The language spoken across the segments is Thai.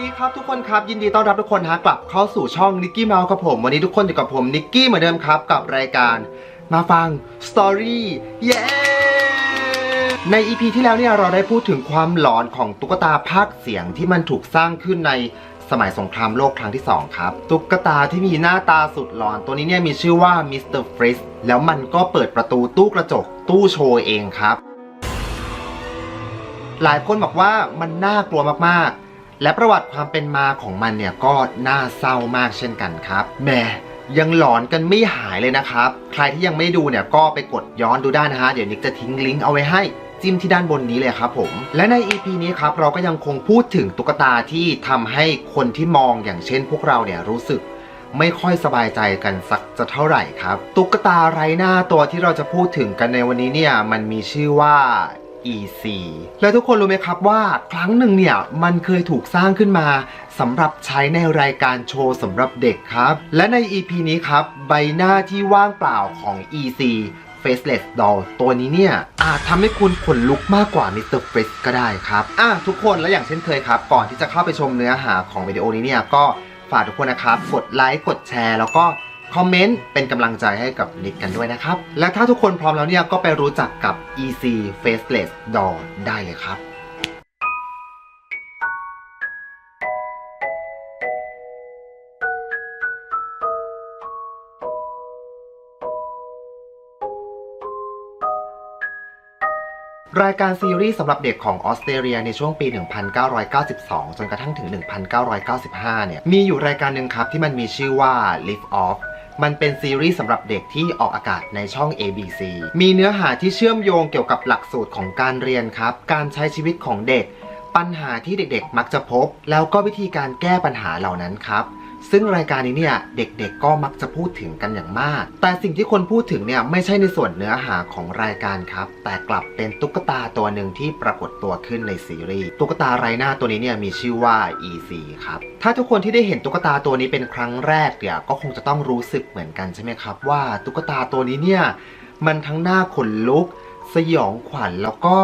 ดีครับทุกคนครับยินดีต้อนรับทุกคนฮะกลับเข้าสู่ช่องนิกกี้เมาส์ครับผม วันนี้ทุกคนอยู่กับผมนิกกี้เหมือนเดิมครับกับรายการมาฟังสตอรี่เย้ใน EP ที่แล้วเนี่ยเราได้พูดถึงความหลอนของตุ๊กตาภาคเสียงที่มันถูกสร้างขึ้นในสมัยสงครามโลกครั้งที่ 2 ครับ ตุ๊กตาที่มีหน้าตาสุดหลอน ตัวนี้เนี่ยมีชื่อว่ามิสเตอร์ฟริสแล้วมันก็เปิดประตูตู้กระจกตู้โชว์เองครับ หลายคนบอกว่ามันน่ากลัวมากๆ และประวัติความเป็นมาของมันเนี่ยก็น่าเศร้ามากเช่นกันครับแหม่ยังหลอนกันไม่หายเลยนะครับ ใครที่ยังไม่ดูเนี่ยก็ไปกดย้อนดูได้นะฮะ เดี๋ยวนิกจะทิ้งลิงก์เอาไว้ให้จิ้มที่ด้านบนนี้เลยครับผม และใน EP นี้ครับเราก็ยังคงพูดถึงตุ๊กตาที่ทำให้คนที่มองอย่างเช่นพวกเราเนี่ยรู้สึกไม่ค่อยสบายใจกันสักจะเท่าไหร่ครับ ตุ๊กตาไร้หน้าตัวที่เราจะพูดถึงกันในวันนี้เนี่ยมันมีชื่อว่า EC และทุกคนรู้ไหมครับว่าครั้งหนึ่งเนี่ยมันเคยถูกสร้างขึ้นมาสำหรับใช้ในรายการโชว์สำหรับเด็กครับ และใน EP นี้ครับ ใบหน้าที่ว่างเปล่าของ EC Faceless Doll ตัวนี้เนี่ย อาจทำให้คุณขนลุกมากกว่า Mr. Freeze ก็ได้ครับ อะทุกคนและอย่างเช่นเคยครับ ก่อนที่จะเข้าไปชมเนื้อหาของวิดีโอนี้เนี่ยก็ฝากทุกคนนะครับ กดไลค์ กดแชร์ แล้วก็ คอมเมนต์เป็นกำลังใจให้กับนิกกันด้วยนะครับ และถ้าทุกคนพร้อมแล้วเนี่ยก็ไปรู้จักกับ EC Faceless Doll ได้เลยครับรายการซีรีส์สำหรับเด็กของออสเตรเลียในช่วงปี 1992 จนกระทั่งถึง 1995 เนี่ย มีอยู่รายการหนึ่งครับที่มันมีชื่อว่า Live Off มันเป็นซีรีส์สำหรับเด็กที่ออกอากาศในช่อง ABC มีเนื้อหาที่เชื่อมโยงเกี่ยวกับหลักสูตรของการเรียนครับ การใช้ชีวิตของเด็ก ปัญหาที่เด็กๆ มักจะพบ แล้วก็วิธีการแก้ปัญหาเหล่านั้นครับ ซึ่งรายการนี้เนี่ยเด็กๆก็มักจะพูดถึงกันอย่างมาก แต่สิ่งที่คนพูดถึงเนี่ยไม่ใช่ในส่วนเนื้อหาของรายการครับ แต่กลับเป็นตุ๊กตาตัวหนึ่งที่ปรากฏตัวขึ้นในซีรีส์ตุ๊กตาไรหน้าตัวนี้เนี่ยมีชื่อว่า EC ครับถ้าทุกคนที่ได้เห็นตุ๊กตาตัวนี้เป็นครั้งแรกเนี่ยก็คงจะต้องรู้สึกเหมือนกันใช่ไหมครับ ว่าตุ๊กตาตัวนี้เนี่ยมันทั้งหน้าขนลุก สยองขวัญแล้วก็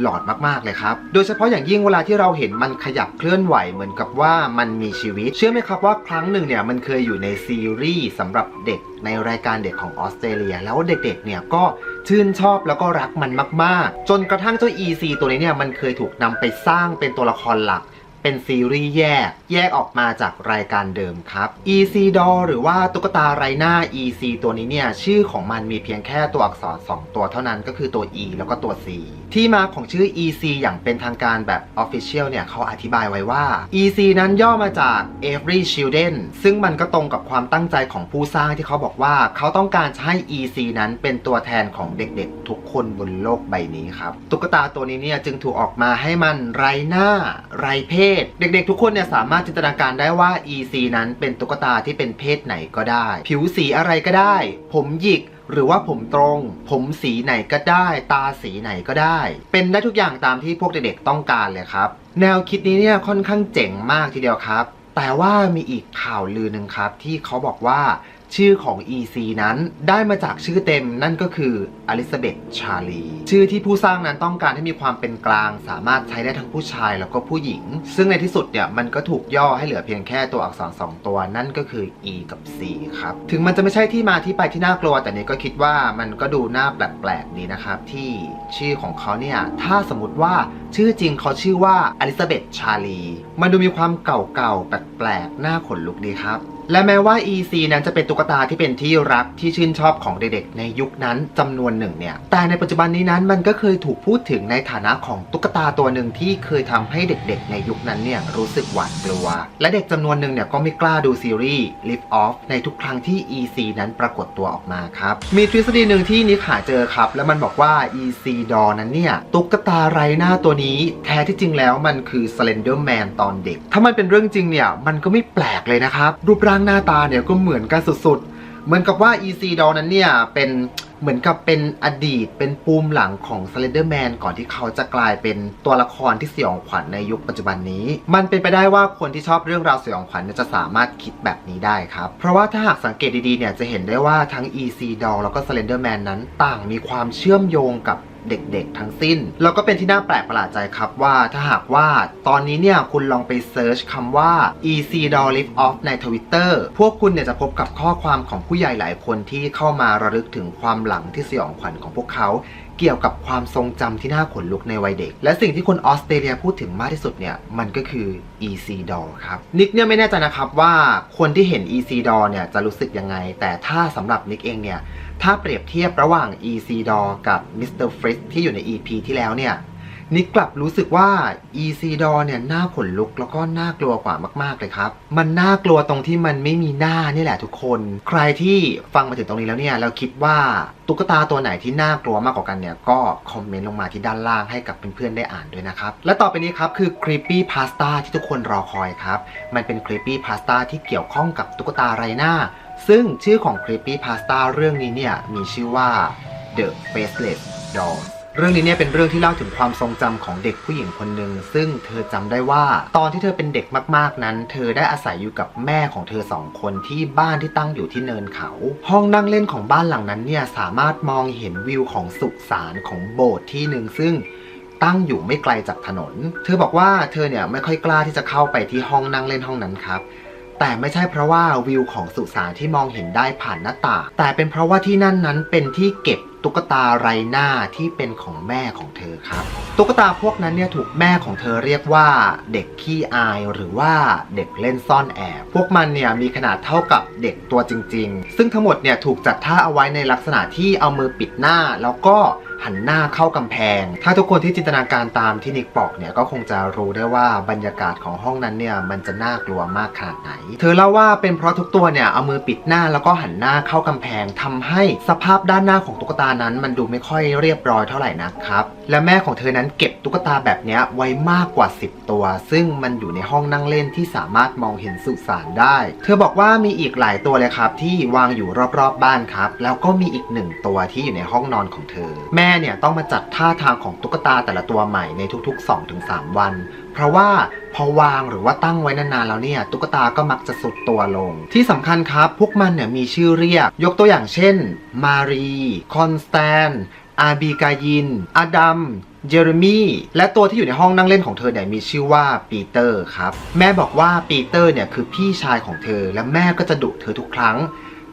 หลอดมากๆเลยครับ โดยเฉพาะอย่างยิ่งเวลาที่เราเห็นมันขยับเคลื่อนไหวเหมือนกับว่ามันมีชีวิต เชื่อไหมครับว่าครั้งหนึ่งเนี่ยมันเคยอยู่ในซีรีส์สำหรับเด็กในรายการเด็กของออสเตรเลีย แล้วเด็กๆเนี่ยก็ชื่นชอบแล้วก็รักมันมาก ๆ จนกระทั่งเจ้า EC ตัวนี้เนี่ยมันเคยถูกนำไปสร้างเป็นตัวละครหลักเป็นซีรีส์แยก แยกออกมาจากรายการเดิมครับ EC Doll หรือว่าตุ๊กตาไรหน้า EC ตัวนี้เนี่ย ชื่อของมันมีเพียงแค่ตัวอักษร 2 ตัวเท่านั้นก็คือตัว E แล้วก็ตัว C ที่มาของชื่อ EC อย่างเป็นทางการแบบ Official เนี่ยเขาอธิบายไว้ว่า EC นั้นย่อมาจาก Every Children ซึ่งมันก็ตรงกับความตั้งใจของผู้สร้างที่เขาบอกว่า เขาต้องการจะให้ EC นั้นเป็นตัวแทนของเด็กๆ ทุกคนบนโลกใบนี้ครับ ตุ๊กตาตัวนี้เนี่ยจึงถูกออกมาให้มันไร้หน้า ไร้เพศ เด็กๆ ทุกคนเนี่ยสามารถจินตนาการได้ว่า EC นั้นเป็นตุ๊กตาที่เป็นเพศไหนก็ได้ ผิวสีอะไรก็ได้ ผมหยิก หรือว่าผมตรง ผมสีไหนก็ได้ ตาสีไหนก็ได้ เป็นได้ทุกอย่างตามที่พวกเด็กๆต้องการเลยครับ แนวคิดนี้เนี่ยค่อนข้างเจ๋งมากทีเดียวครับ แต่ว่ามีอีกข่าวลือหนึ่งครับ ที่เขาบอกว่า ชื่อของ EC นั้นได้มาจากชื่อเต็มนั่นก็คืออลิซาเบธชาลีชื่อที่ผู้สร้างนั้นต้องการให้มีความเป็นกลาง สามารถใช้ได้ทั้งผู้ชายแล้วก็ผู้หญิง ซึ่งในที่สุดเนี่ยมันก็ถูกย่อให้เหลือเพียงแค่ตัวอักษร 2 ตัวนั่นก็คือ E กับ C ครับ ถึงมันจะไม่ใช่ที่มาที่ไปที่น่ากลัว แต่นี้ก็คิดว่ามันก็ดูน่าแปลกๆดีนะครับที่ชื่อของเขาเนี่ยถ้าสมมติว่าชื่อจริงเขาชื่อว่าอลิซาเบธชาลีมันดูมีความเก่าๆแปลกๆน่าขนลุกดีครับ และแม้ว่า EC นั้นจะเป็นตุ๊กตาที่เป็นที่รักที่ชื่นชอบของเด็กๆ ในยุคนั้นจำนวนหนึ่งเนี่ย แต่ในปัจจุบันนี้นั้นมันก็เคยถูกพูดถึงในฐานะของตุ๊กตาตัวหนึ่งที่เคยทำให้เด็กๆ ในยุคนั้นเนี่ยรู้สึกหวาดกลัว และเด็กจำนวนหนึ่งเนี่ยก็ไม่กล้าดูซีรีส์ Live Off ในทุกครั้งที่ EC นั้นปรากฏตัวออกมาครับ มีทฤษฎีหนึ่งที่นิกหาเจอครับ แล้วมันบอกว่า EC Doll นั้นเนี่ยตุ๊กตาไรหน้าตัวนี้ แท้ที่จริงแล้วมันคือ Slender Man ตอนเด็ก ถ้ามันเป็นเรื่องจริงเนี่ยมันก็ไม่แปลกเลยนะครับรูปร่างหน้าตาเนี่ยก็เหมือนกันสุดๆ เหมือนกับว่า EC Doll นั้นเนี่ยเป็นเหมือนกับเป็นอดีตเป็นปูมหลังของ Slender Man ก่อนที่เขาจะกลายเป็นตัวละครที่สยองขวัญในยุคปัจจุบันนี้ มันเป็นไปได้ว่าคนที่ชอบเรื่องราวสยองขวัญจะสามารถคิดแบบนี้ได้ครับ เพราะว่าถ้าหากสังเกตดีๆเนี่ยจะเห็นได้ว่าทั้ง EC Doll แล้วก็ Slender Man นั้นต่างมีความเชื่อมโยงกับเด็กๆ ทั้งสิ้น แล้วก็เป็นที่น่าแปลกประหลาดใจครับว่าถ้าหากว่าตอนนี้เนี่ยคุณลองไปเซิร์ชคำว่า EC Doll Lift Off ใน Twitter พวกคุณเนี่ยจะพบกับข้อความของผู้ใหญ่หลายคนที่เข้ามาระลึกถึงความหลังที่สยองขวัญของพวกเขาเกี่ยวกับความทรงจำที่น่าขนลุกในวัยเด็ก และสิ่งที่คนออสเตรเลียพูดถึงมากที่สุดเนี่ย มันก็คือ EC Doll ครับ นิกเนี่ยไม่แน่ใจนะครับว่าคนที่เห็น EC Doll เนี่ยจะรู้สึกยังไง แต่ถ้าสำหรับนิกเองเนี่ย ถ้าเปรียบเทียบระหว่าง EC Doll กับ Mr. Fritz ที่อยู่ใน EP ที่แล้วเนี่ยนิกกลับรู้สึกว่า EC Doll เนี่ยน่าขนลุกแล้วก็น่ากลัวกว่ามาก ๆ เลยครับ มันน่ากลัวตรงที่มันไม่มีหน้านี่แหละทุกคน ใครที่ฟังมาถึงตรงนี้แล้วเนี่ยแล้วคิดว่าตุ๊กตาตัวไหนที่น่ากลัวมากกว่ากันเนี่ยก็คอมเมนต์ลงมาที่ด้านล่างให้กับเพื่อนๆได้อ่านด้วยนะครับ และต่อไปนี้ครับคือ Creepy Pasta ที่ทุกคนรอคอยครับ มันเป็น Creepy Pasta ที่เกี่ยวข้องกับตุ๊กตาไรหน้า ซึ่งชื่อของ Creepy Pasta เรื่องนี้เนี่ยมีชื่อว่า The Faceless Doll เรื่องนี้เนี่ยเป็นเรื่องที่เล่าถึงความทรงจำของเด็กผู้หญิงคนหนึ่งซึ่งเธอจำได้ว่า ตอนที่เธอเป็นเด็กมากๆนั้น เธอได้อาศัยอยู่กับแม่ของเธอสองคนที่บ้านที่ตั้งอยู่ที่เนินเขา ห้องนั่งเล่นของบ้านหลังนั้นเนี่ยสามารถมองเห็นวิวของสุสานของโบสถ์ที่หนึ่งซึ่งตั้งอยู่ไม่ไกลจากถนน เธอบอกว่าเธอเนี่ยไม่ค่อยกล้าที่จะเข้าไปที่ห้องนั่งเล่นห้องนั้นครับ แต่ไม่ใช่เพราะว่าวิวของสุสานที่มองเห็นได้ผ่านหน้าต่างแต่เป็นเพราะว่าที่นั่นนั้นเป็นที่เก็บตุ๊กตาไรหน้าที่เป็นของแม่ของเธอครับ ตุ๊กตาพวกนั้นเนี่ยถูกแม่ของเธอเรียกว่าเด็กขี้อายหรือว่าเด็กเล่นซ่อนแอบพวกมันเนี่ยมีขนาดเท่ากับเด็กตัวจริง ๆ ซึ่งทั้งหมดเนี่ยถูกจัดท่าเอาไว้ในลักษณะที่เอามือปิดหน้าแล้วก็ หันหน้าเข้ากำแพง ถ้าทุกคนที่จินตนาการตามที่นิกบอกเนี่ยก็คงจะรู้ได้ว่าบรรยากาศของห้องนั้นเนี่ยมันจะน่ากลัวมากขนาดไหน เธอเล่าว่าเป็นเพราะทุกตัวเนี่ยเอามือปิดหน้าแล้วก็หันหน้าเข้ากำแพงทำให้สภาพด้านหน้าของตุ๊กตานั้น มันดูไม่ค่อยเรียบร้อยเท่าไหร่นะครับ และแม่ของเธอนั้นเก็บตุ๊กตาแบบนี้ไว้มากกว่า 10 ตัว ซึ่งมันอยู่ในห้องนั่งเล่นที่สามารถมองเห็นสุสานได้ เธอบอกว่ามีอีกหลายตัวเลยครับที่วางอยู่รอบๆบบ้านครับ แล้วก็มีอีกหนึ่งตัวที่อยู่ในห้องนอนของเธอ แม่ม่เนี่ยต้องมาจัดท่าทางของตุ๊กตาแต่ละตัวใหม่ในทุกๆ 2-3 วัน เพราะว่าพอวางหรือว่าตั้งไว้นานๆแล้วเนี่ยตุ๊กตาก็มักจะสุดตัวลง ที่สำคัญครับพวกมันเนี่ยมีชื่อเรียก ยกตัวอย่างเช่น มารี คอนสแตน อาบีกายิน อดัมเจเรมีและตัวที่อยู่ในห้องนั่งเล่นของเธอเนี่ยมีชื่อว่าปีเตอร์ครับ แม่บอกว่าปีเตอร์เนี่ยคือพี่ชายของเธอ และแม่ก็จะดุเธอทุกครั้ง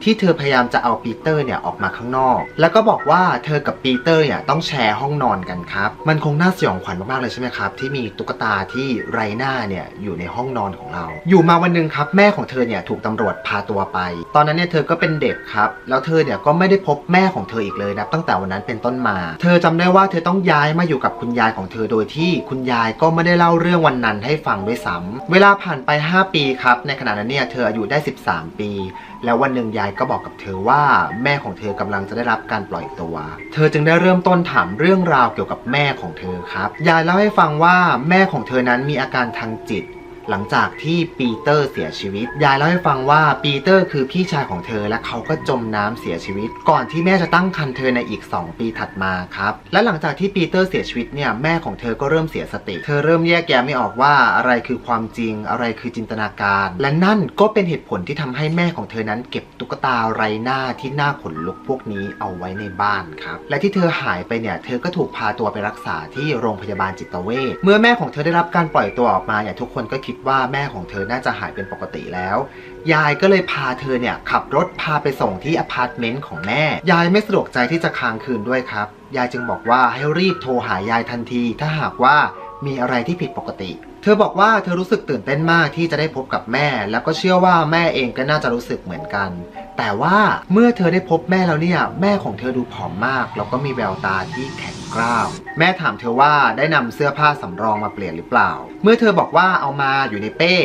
ที่เธอพยายามจะเอาปีเตอร์เนี่ยออกมาข้างนอก แล้วก็บอกว่าเธอกับปีเตอร์เนี่ยต้องแชร์ห้องนอนกันครับ มันคงน่าสยองขวัญมากๆเลยใช่ไหมครับ ที่มีตุ๊กตาที่ไรหน้าเนี่ยอยู่ในห้องนอนของเรา อยู่มาวันหนึ่งครับแม่ของเธอเนี่ยถูกตำรวจพาตัวไป ตอนนั้นเนี่ยเธอก็เป็นเด็กครับ แล้วเธอเนี่ยก็ไม่ได้พบแม่ของเธออีกเลยนะตั้งแต่วันนั้นเป็นต้นมา เธอจำได้ว่าเธอต้องย้ายมาอยู่กับคุณยายของเธอโดยที่คุณยายก็ไม่ได้เล่าเรื่องวันนั้นให้ฟังด้วยซ้ำเวลาผ่านไป 5 ปีครับในขณะนั้นเนี่ยเธออายุได้ 13 ปี แล้ววันหนึ่งยายก็บอกกับเธอว่าแม่ของเธอกำลังจะได้รับการปล่อยตัว เธอจึงได้เริ่มต้นถามเรื่องราวเกี่ยวกับแม่ของเธอครับ ยายเล่าให้ฟังว่าแม่ของเธอนั้นมีอาการทางจิต หลังจากที่ปีเตอร์เสียชีวิต ยายเล่าให้ฟังว่าปีเตอร์คือพี่ชายของเธอและเขาก็จมน้ำเสียชีวิต ก่อนที่แม่จะตั้งครรภ์เธอในอีก 2 ปีถัดมาครับ และหลังจากที่ปีเตอร์เสียชีวิตเนี่ยแม่ของเธอก็เริ่มเสียสติ เธอเริ่มแยกแยะไม่ออกว่าอะไรคือความจริง อะไรคือจินตนาการ และนั่นก็เป็นเหตุผลที่ทำให้แม่ของเธอนั้นเก็บตุ๊กตาไรหน้าที่หน่าขนลุกพวกนี้เอาไว้ในบ้านครับ และที่เธอหายไปเนี่ยเธอก็ถูกพาตัวไปรักษาที่โรงพยาบาลจิตเวชเมื่อแม่ของเธอได้รับการปล่อยตัวออกมาเนี่ยทุกคนก็คิดว่าแม่ของเธอน่าจะหายเป็นปกติแล้ว ยายก็เลยพาเธอเนี่ยขับรถพาไปส่งที่อพาร์ตเมนต์ของแม่ ยายไม่สะดวกใจที่จะค้างคืนด้วยครับ ยายจึงบอกว่าให้รีบโทรหายายทันที ถ้าหากว่ามีอะไรที่ผิดปกติ เธอบอกว่าเธอรู้สึกตื่นเต้นมากที่จะได้พบกับแม่ แล้วก็เชื่อว่าแม่เองก็น่าจะรู้สึกเหมือนกัน แต่ว่าเมื่อเธอได้พบแม่แล้วเนี่ย แม่ของเธอดูผอมมาก แล้วก็มีแววตาที่แข็งกร้าว แม่ถามเธอว่าได้นำเสื้อผ้าสำรองมาเปลี่ยนหรือเปล่า เมื่อเธอบอกว่าเอามาอยู่ในเป้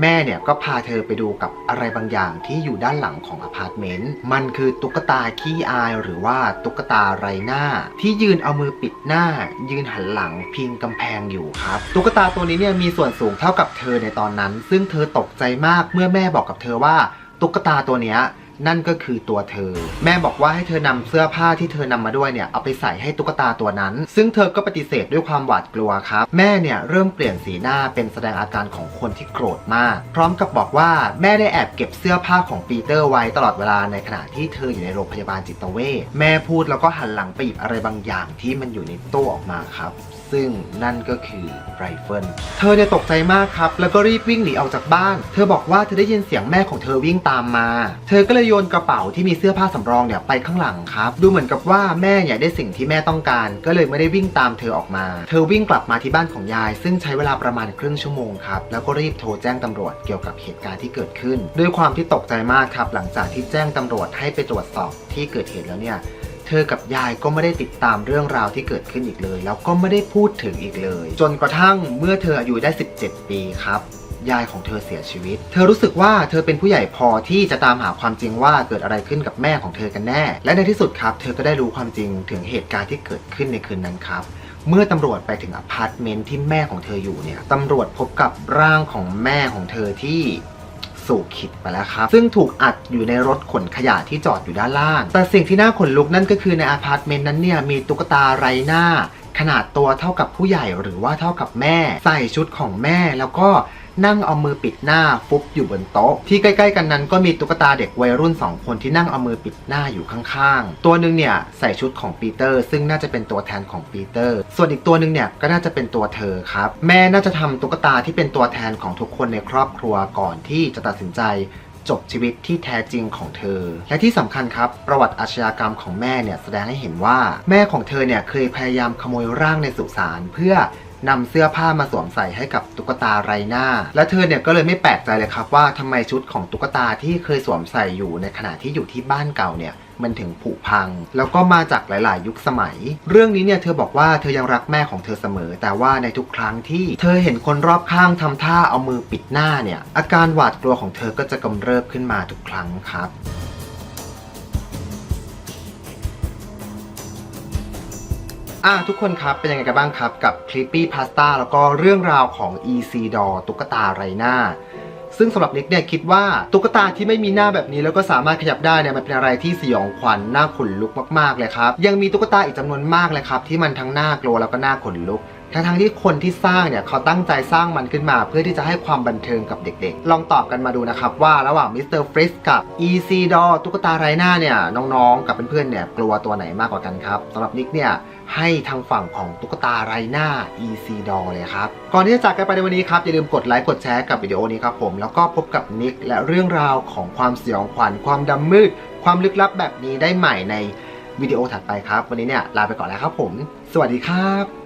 แม่เนี่ยก็พาเธอไปดูกับอะไรบางอย่างที่อยู่ด้านหลังของอพาร์ตเมนต์ มันคือตุ๊กตาขี้อายหรือว่าตุ๊กตาไรหน้า ที่ยืนเอามือปิดหน้า ยืนหันหลังพิงกำแพงอยู่ครับ ตุ๊กตาตัวนี้เนี่ยมีส่วนสูงเท่ากับเธอในตอนนั้น ซึ่งเธอตกใจมากเมื่อแม่บอกกับเธอว่า ตุ๊กตาตัวเนี้ย นั่นก็คือตัวเธอ แม่บอกว่าให้เธอนำเสื้อผ้าที่เธอนำมาด้วยเนี่ยเอาไปใส่ให้ตุ๊กตาตัวนั้น ซึ่งเธอก็ปฏิเสธด้วยความหวาดกลัวครับ แม่เนี่ยเริ่มเปลี่ยนสีหน้าเป็นแสดงอาการของคนที่โกรธมาก พร้อมกับบอกว่าแม่ได้แอบเก็บเสื้อผ้าของปีเตอร์ไว้ตลอดเวลาในขณะที่เธออยู่ในโรงพยาบาลจิตเวชแม่พูดแล้วก็หันหลังไปหยิบอะไรบางอย่างที่มันอยู่ในตู้ออกมาครับซึ่งนั่นก็คือไรเฟิลเธอเนี่ยตกใจมากครับ แล้วก็รีบวิ่งหนีออกจากบ้าน เธอบอกว่าเธอได้ยินเสียงแม่ของเธอวิ่งตามมา เธอก็เลยโยนกระเป๋าที่มีเสื้อผ้าสำรองเนี่ยไปข้างหลังครับ ดูเหมือนกับว่าแม่เนี่ยได้สิ่งที่แม่ต้องการ ก็เลยไม่ได้วิ่งตามเธอออกมา เธอวิ่งกลับมาที่บ้านของยาย ซึ่งใช้เวลาประมาณครึ่งชั่วโมงครับ แล้วก็รีบโทรแจ้งตำรวจเกี่ยวกับเหตุการณ์ที่เกิดขึ้น ด้วยความที่ตกใจมากครับ หลังจากที่แจ้งตำรวจให้ไปตรวจสอบที่เกิดเหตุแล้วเนี่ย เธอกับยายก็ไม่ได้ติดตามเรื่องราวที่เกิดขึ้นอีกเลย แล้วก็ไม่ได้พูดถึงอีกเลย จนกระทั่งเมื่อเธออายุได้ 17 ปีครับยายของเธอเสียชีวิต เธอรู้สึกว่าเธอเป็นผู้ใหญ่พอที่จะตามหาความจริงว่าเกิดอะไรขึ้นกับแม่ของเธอกันแน่ และในที่สุดครับ เธอก็ได้รู้ความจริงถึงเหตุการณ์ที่เกิดขึ้นในคืนนั้นครับ เมื่อตำรวจไปถึงอพาร์ตเมนต์ที่แม่ของเธออยู่เนี่ย ตำรวจพบกับร่างของแม่ของเธอที่ สู่ขิดไปแล้วครับ ซึ่งถูกอัดอยู่ในรถขนขยะที่จอดอยู่ด้านล่าง แต่สิ่งที่น่าขนลุกนั่นก็คือในอพาร์ตเมนต์นั้นเนี่ยมีตุ๊กตาไรหน้า ขนาดตัวเท่ากับผู้ใหญ่หรือว่าเท่ากับแม่ ใส่ชุดของแม่แล้วก็นั่งเอามือปิดหน้าฟุบอยู่บนโต๊ะ ที่ใกล้ๆกันนั้นก็มีตุ๊กตาเด็กวัยรุ่น 2 คนที่นั่งเอามือปิดหน้าอยู่ข้างๆ ตัวหนึ่งเนี่ยใส่ชุดของปีเตอร์ ซึ่งน่าจะเป็นตัวแทนของปีเตอร์ ส่วนอีกตัวหนึ่งเนี่ยก็น่าจะเป็นตัวเธอครับ แม่น่าจะทำตุ๊กตาที่เป็นตัวแทนของทุกคนในครอบครัวก่อนที่จะตัดสินใจ จบชีวิตที่แท้จริงของเธอ และที่สำคัญครับ ประวัติอาชญากรรมของแม่เนี่ยแสดงให้เห็นว่า แม่ของเธอเนี่ยเคยพยายามขโมยร่างในสุสานเพื่อ นำเสื้อผ้ามาสวมใส่ให้กับตุ๊กตาไรหน้า และเธอเนี่ยก็เลยไม่แปลกใจเลยครับว่าทำไมชุดของตุ๊กตาที่เคยสวมใส่อยู่ในขณะที่อยู่ที่บ้านเก่าเนี่ยมันถึงผุพัง แล้วก็มาจากหลาย ๆ ยุคสมัย เรื่องนี้เนี่ยเธอบอกว่าเธอยังรักแม่ของเธอเสมอ แต่ว่าในทุกครั้งที่เธอเห็นคนรอบข้างทำท่าเอามือปิดหน้าเนี่ยอาการหวาดกลัวของเธอก็จะกำเริบขึ้นมาทุกครั้งครับ อะทุกคนครับเป็นยังไงกันบ้างครับกับ Creepy Pasta แล้วก็เรื่องราวของ EC Doll ตุ๊กตาไรหน้า ซึ่งสำหรับนิกเนี่ยคิดว่าตุ๊กตาที่ไม่มีหน้าแบบนี้แล้วก็สามารถขยับได้เนี่ยมันเป็นอะไรที่สยองขวัญหน่าขนลุกมากๆเลยครับ ยังมีตุ๊กตาอีกจำนวนมากเลยครับ ที่มันทั้งหน่ากลัวแล้วก็หน่าขนลุกทั้งทั้งที่คนที่สร้างเนี่ยเขาตั้งใจสร้างมันขึ้นมา เพื่อที่จะให้ความบันเทิงกับเด็กๆ ลองตอบกันมาดูนะครับว่าระหว่างมิสเตอร์ฟริสกับ EC Doll ตุ๊กตาไรหน้าเนี่ยน้องๆ กับเพื่อนๆเนี่ยกลัวตัวไหนมากกว่ากันครับสำหรับนิกเนี่ย ให้ทางฝั่งของตุ๊กตาไรหน้า EC ดอเลยครับ ก่อนที่จะจากกันไปในวันนี้ครับ อย่าลืมกดไลค์กดแชร์กับวิดีโอนี้ครับผม แล้วก็พบกับนิกและเรื่องราวของความสยองขวัญความดำมืด ความลึกลับแบบนี้ได้ใหม่ในวิดีโอถัดไปครับ วันนี้เนี่ยลาไปก่อนแล้วครับผม สวัสดีครับ